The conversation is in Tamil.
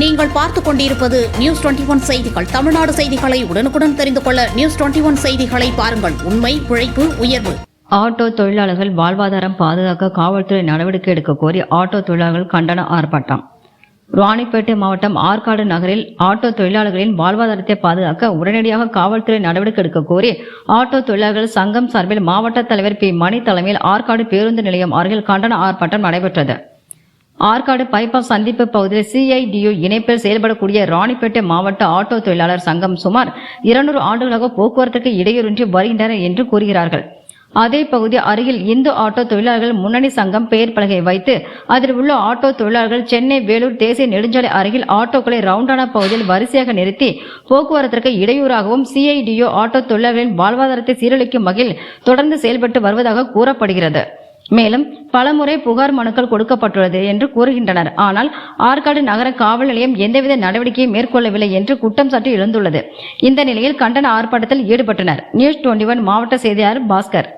நீங்கள் பார்த்துக் கொண்டிருப்பது நியூஸ் டுவெண்டி ஒன் செய்திகள். தமிழ்நாடு செய்திகளை உடனுக்குடன் தெரிந்து கொள்ள நியூஸ் டுவெண்டி ஒன் செய்திகளை பாருங்கள். உண்மை உழைப்பு உயர்வு. ஆட்டோ தொழிலாளர்கள் வாழ்வாதாரம் பாதுகாக்க காவல்துறை நடவடிக்கை எடுக்க கோரி ஆட்டோ தொழிலாளர்கள் கண்டன ஆர்ப்பாட்டம். ராணிப்பேட்டை மாவட்டம் ஆற்காடு நகரில் ஆட்டோ தொழிலாளர்களின் வாழ்வாதாரத்தை பாதுகாக்க உடனடியாக காவல்துறை நடவடிக்கை எடுக்க கோரி ஆட்டோ தொழிலாளர்கள் சங்கம் சார்பில் மாவட்ட தலைவர் பி. மணி தலைமையில் ஆற்காடு பேருந்து நிலையம் அருகில் கண்டன ஆர்ப்பாட்டம் நடைபெற்றது. ஆற்காடு பைபாஸ் சந்திப்பு பகுதியில் சிஐடியு இணைப்பில் செயல்படக்கூடிய ராணிப்பேட்டை மாவட்ட ஆட்டோ தொழிலாளர் சங்கம் சுமார் இருநூறு ஆண்டுகளாக போக்குவரத்துக்கு இடையூறின்றி வருகின்றனர் என்று கூறுகிறார்கள். அதே பகுதி அருகில் இந்து ஆட்டோ தொழிலாளர்கள் முன்னணி சங்கம் பெயர் பலகை வைத்து அதில் உள்ள ஆட்டோ தொழிலாளர்கள் சென்னை வேலூர் தேசிய நெடுஞ்சாலை அருகில் ஆட்டோக்களை ரவுண்டான பகுதியில் வரிசையாக நிறுத்தி போக்குவரத்திற்கு இடையூறாகவும் சிஐடியோ ஆட்டோ தொழிலாளர்களின் வாழ்வாதாரத்தை சீரழிக்கும் வகையில் தொடர்ந்து செயல்பட்டு வருவதாக கூறப்படுகிறது. மேலும் பலமுறை புகார் மனுக்கள் கொடுக்கப்பட்டுள்ளது என்று கூறுகின்றனர். ஆனால் ஆற்காடு நகர காவல் நிலையம் எந்தவித நடவடிக்கையும் மேற்கொள்ளவில்லை என்று குற்றம் சாட்டி எழுந்துள்ளது. இந்த நிலையில் கண்டன ஆர்ப்பாட்டத்தில் ஈடுபட்டனர். நியூஸ் டுவெண்டி மாவட்ட செய்தியாளர் பாஸ்கர்.